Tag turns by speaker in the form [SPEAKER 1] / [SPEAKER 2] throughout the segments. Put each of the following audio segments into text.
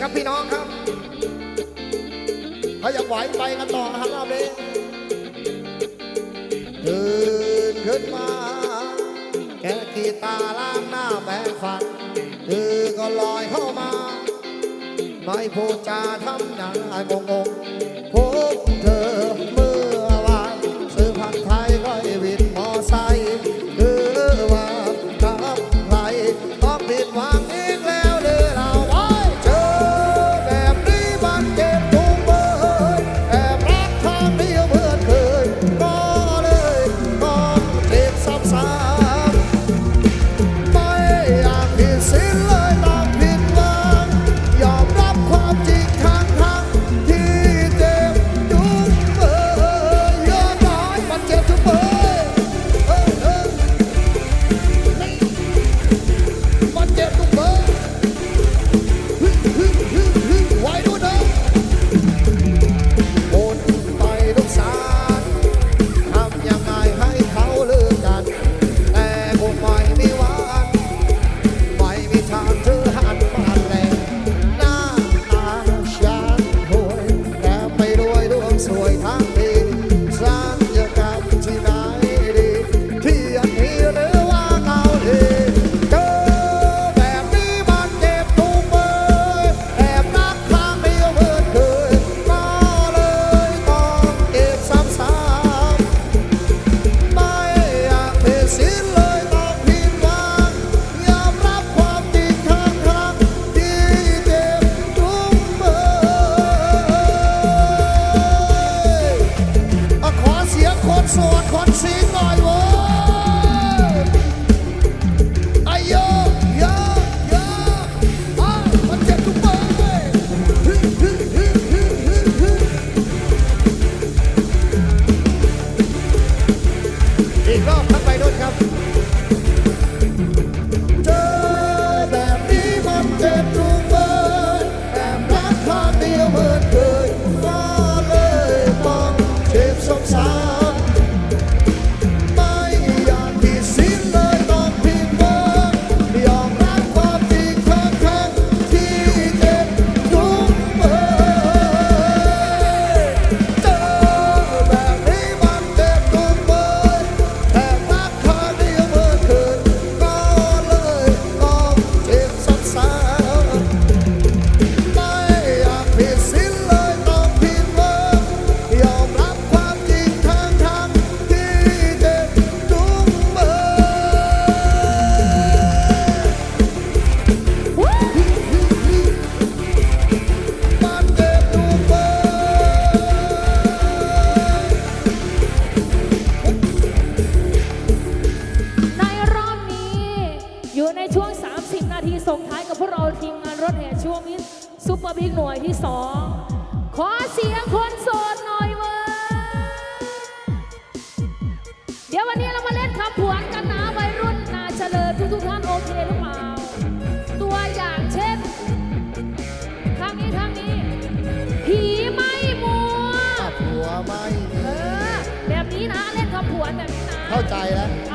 [SPEAKER 1] ครับพี่น้องครับ ถ้าอยากไหวไปกันต่อครับรอบนี้ตื่นขึ้นมา แกกีตาล้างหน้าแปรงฟันตื่นก็ลอยเข้ามา ไม่พูดจาทำหนังไอ้งง ซุ
[SPEAKER 2] ปเปอร์บิ๊กหน่วยที่สองขอเสียงคนโสดหน่อยเว้ยเดี๋ยววันนี้เรามาเล่นคำผวนกันนะวัยรุ่นนาเจริญทุกทุกๆท่านโอเคหรือเปล่าตัวอย่างเช่นทางนี้ทางนี้ ผีไม่มัว
[SPEAKER 1] ถ้าผัวไม่
[SPEAKER 2] เออแบบนี้นะเล่นคำผวนแบบนี้นะ
[SPEAKER 1] เข้าใจแล้ว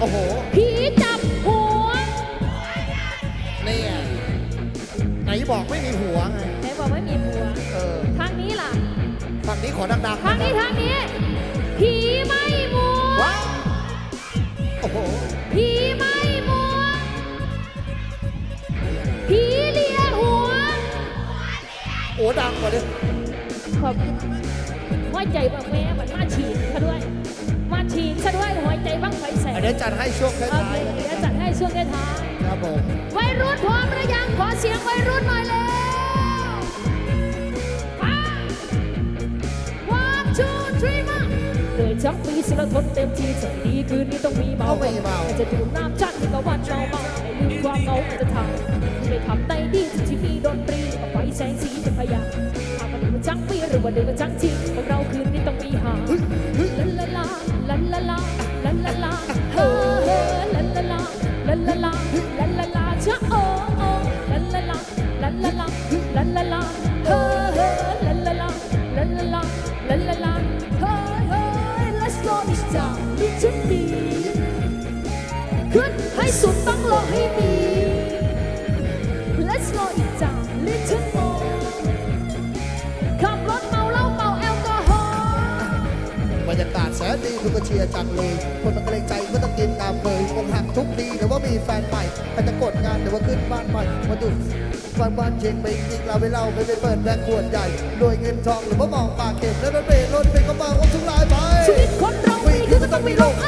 [SPEAKER 1] โอ้โห
[SPEAKER 2] ผีจับหัว
[SPEAKER 1] เนี่ยไหนบอกไม่มีผัวไง
[SPEAKER 2] ไหนบอกไม่มีผัว
[SPEAKER 1] เออ
[SPEAKER 2] ทางนี้ล่ะ
[SPEAKER 1] ฝั่งนี้ขอดังๆ
[SPEAKER 2] ทางนี้ทางนี้ ผีไม่มัว
[SPEAKER 1] ว้าโอ้โห
[SPEAKER 2] ผีไม่มัว ผีเลียหัว
[SPEAKER 1] โอ้ดังกว่าดิ
[SPEAKER 2] ขอบหัวใจบ้างแม่ มาฉีดซะด้วยหัวใจบ้างไฟแสง
[SPEAKER 1] เดี๋ยวจัดให้ช่วงท้
[SPEAKER 2] โอเคา
[SPEAKER 1] ย
[SPEAKER 2] เดี๋ยวจัดให้ช่วงท้าย
[SPEAKER 1] ๆครับผม
[SPEAKER 2] ๆวัยรุ่นพร้อมหรือยังขอเสียงวัยรุ่นหน่อยเร็ว One two three มาเดินจังปีสิละทนเต็มที่ใจดีคืนนี้ต้องมีเมา
[SPEAKER 1] เอาไม่เมา
[SPEAKER 2] จะดื่มน้ำจัดให้กับวันเมาเมาให้ลืมความเหงาอาจจะทำไม่ทำได้ดีที่มีดนตรีกับไฟแสงสีเป็นพยานหากว่าดื่มจังปีหรือว่าดื่มจังจริง ดต้องลงให้มี let's go this time little more ขับรถเมาเหล้าเมาแอลกอฮอล์
[SPEAKER 1] บรรยากาศแสนดีทุกคนเชียร์จังเลย คนมันเกรงใจก็ต้องกินตามเคยอกหักทุกทีแต่ว่ามีแฟนใหม่อาจจะกดงานแต่ว่าขึ้นบ้านใหม่มาดูฟันบ้านเชงไปจริงเราไปเล่าไปไปเปิดแบงค์ขวดใหญ่รวยเงินทองหรือว่ามองปากเก็บแล้วรถเมล์รถเป็นก็มาองทุกลายไป
[SPEAKER 2] ชีวิตคนเรามีขึ้นก็ต้องมีลง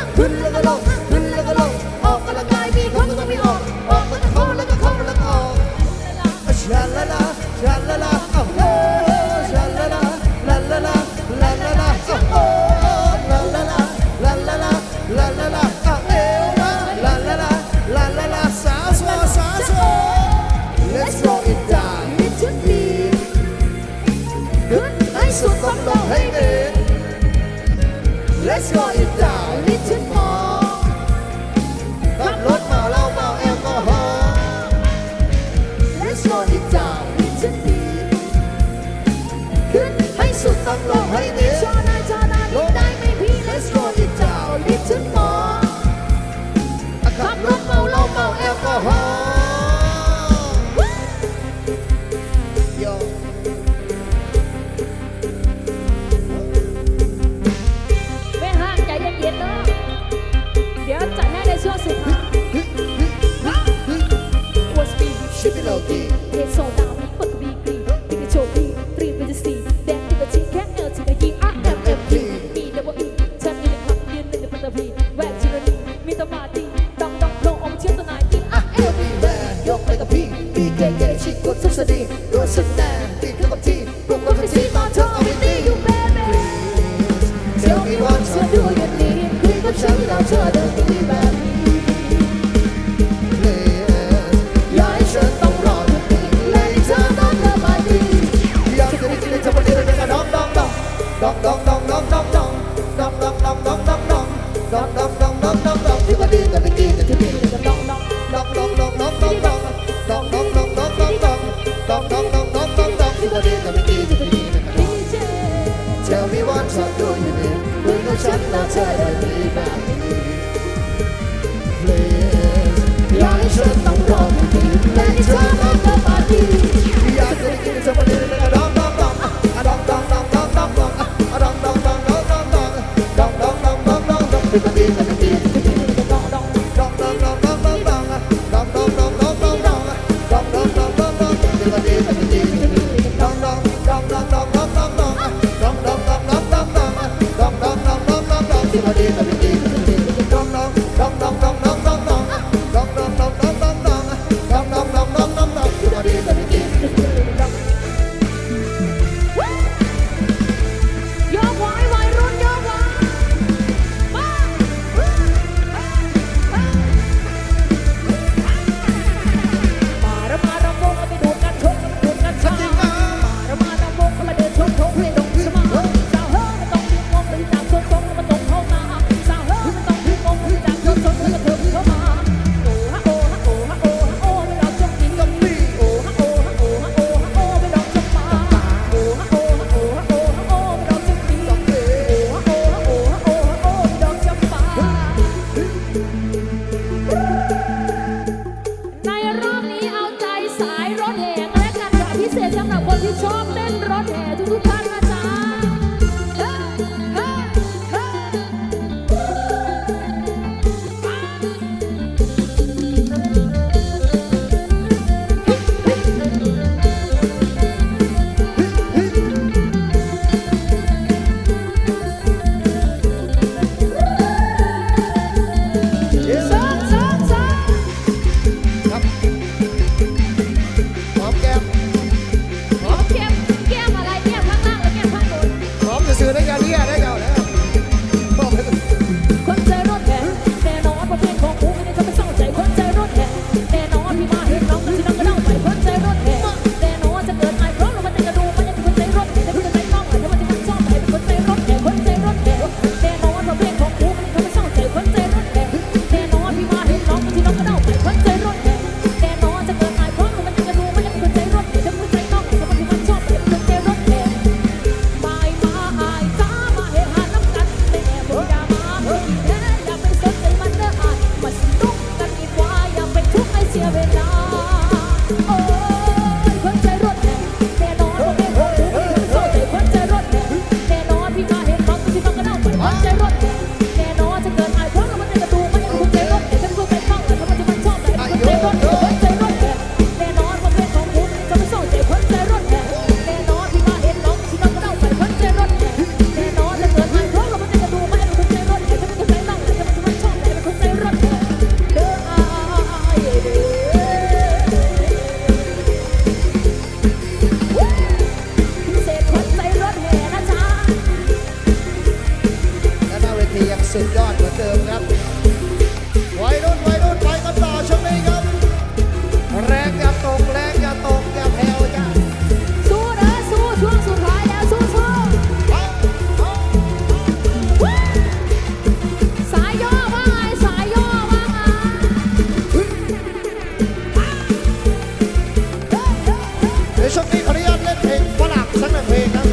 [SPEAKER 2] ช่วงนี้ขออ
[SPEAKER 1] นุเล่
[SPEAKER 2] นเพล
[SPEAKER 1] งฝรั่งสัก
[SPEAKER 2] หนึ่งเพลงครับ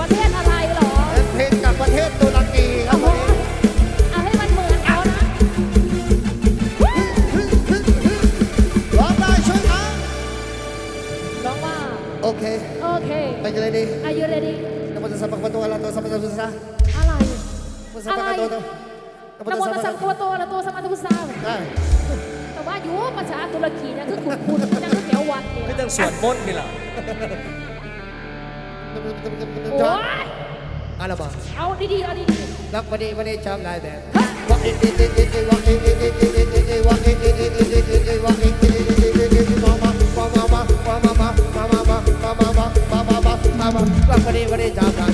[SPEAKER 2] ประเทศอะไรหรอเป็นเพลงจาก
[SPEAKER 1] ประเทศตุรกีครับวันนี้ เอาให้มัน
[SPEAKER 2] เห
[SPEAKER 1] มือนเอานะ ร้งได้ช่วยนะองว่า โอเค
[SPEAKER 2] โอเค
[SPEAKER 1] ไปเจเลยดี
[SPEAKER 2] Are you ready
[SPEAKER 1] นักบัตรสัม
[SPEAKER 2] ปักประ
[SPEAKER 1] ตู
[SPEAKER 2] อะตัว
[SPEAKER 3] สัม
[SPEAKER 1] ปักประตูซะะตักบั
[SPEAKER 2] ตรสัมปักปตูนักาซัมตัปัสวตอะระหะโตสัมมาสัมพุทธัสแต่ว่าอยู่ภาษาตุรกีนะคือคุณ
[SPEAKER 1] คุณ
[SPEAKER 2] นะคือแถววัดไม่
[SPEAKER 1] ต้องสวดมนต์นี่หรอ โอ้ยอาราบาเอาดีๆเอาดีรักวัน
[SPEAKER 2] นี้
[SPEAKER 1] วันนี้ชอบ
[SPEAKER 2] ห
[SPEAKER 1] ลายแบบรักวันนี้วันนี้ชอบลาย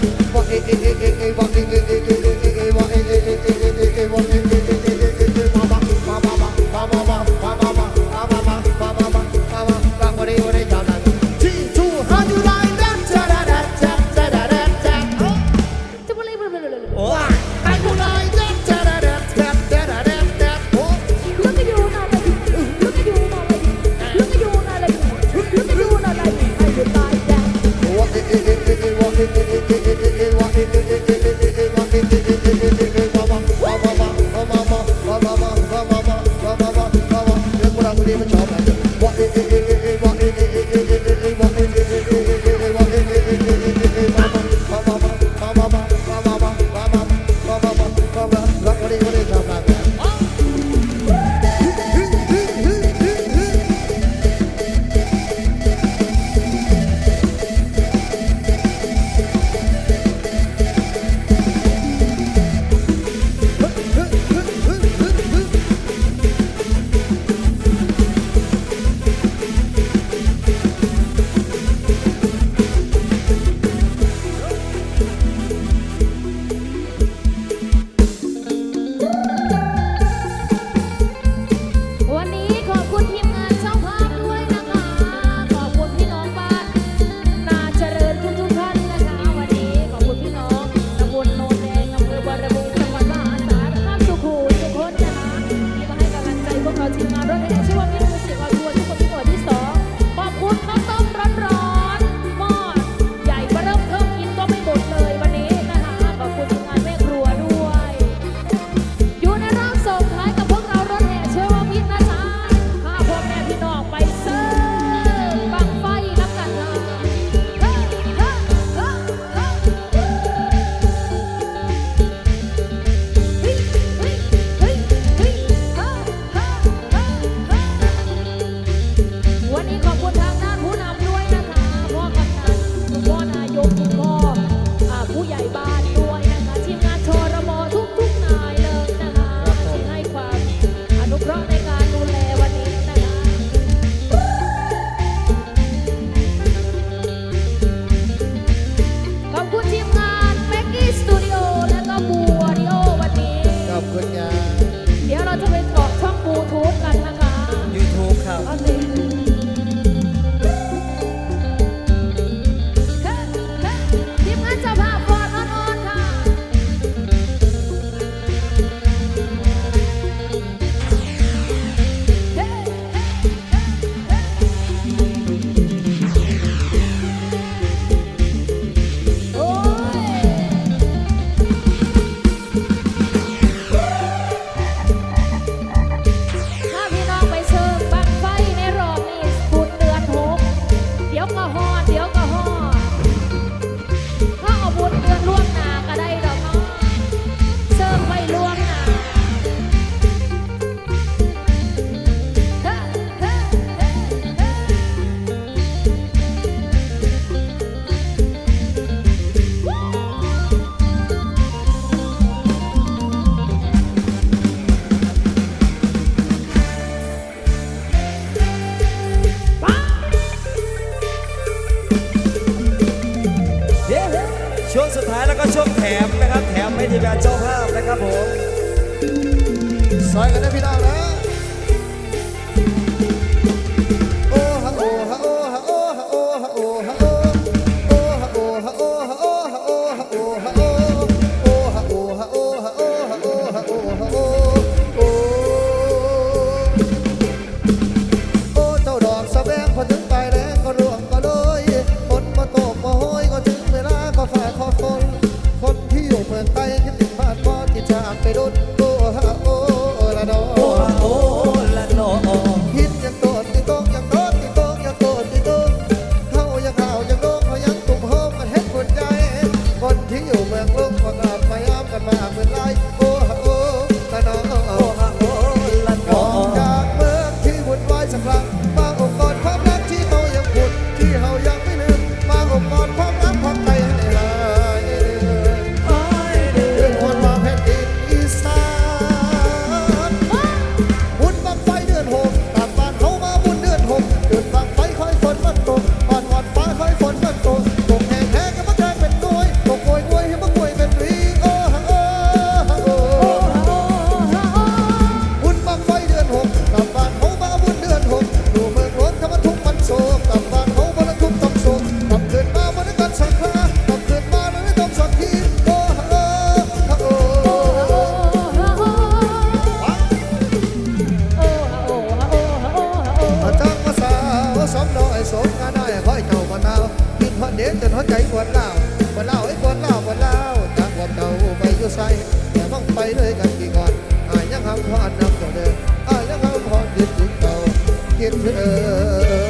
[SPEAKER 1] เธ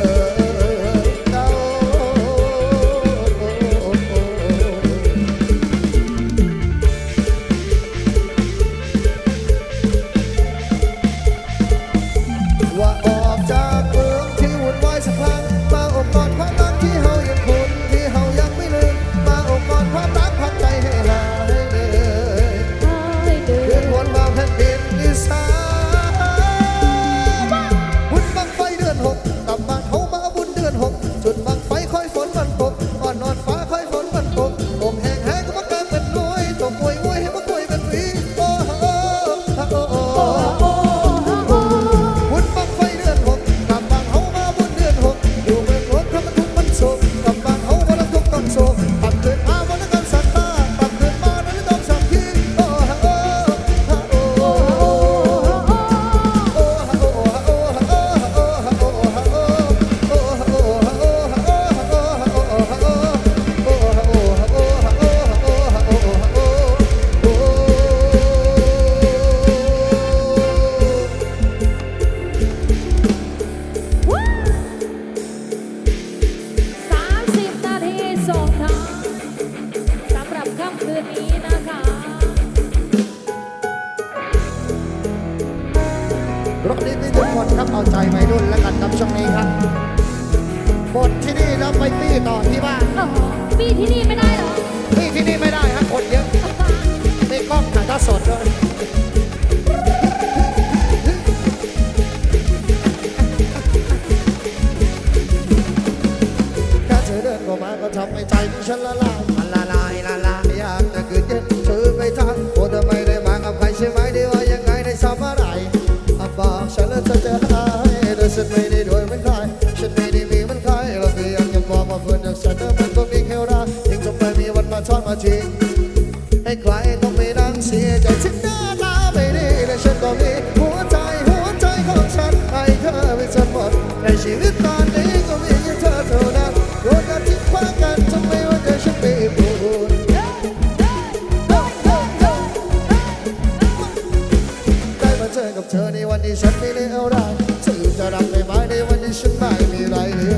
[SPEAKER 1] อ อกับเธอในวันที่ฉันไม่ได้เอารักเธอจะรักไปไหมในวันที่ฉันไม่มีอะ
[SPEAKER 2] ไรเหลือ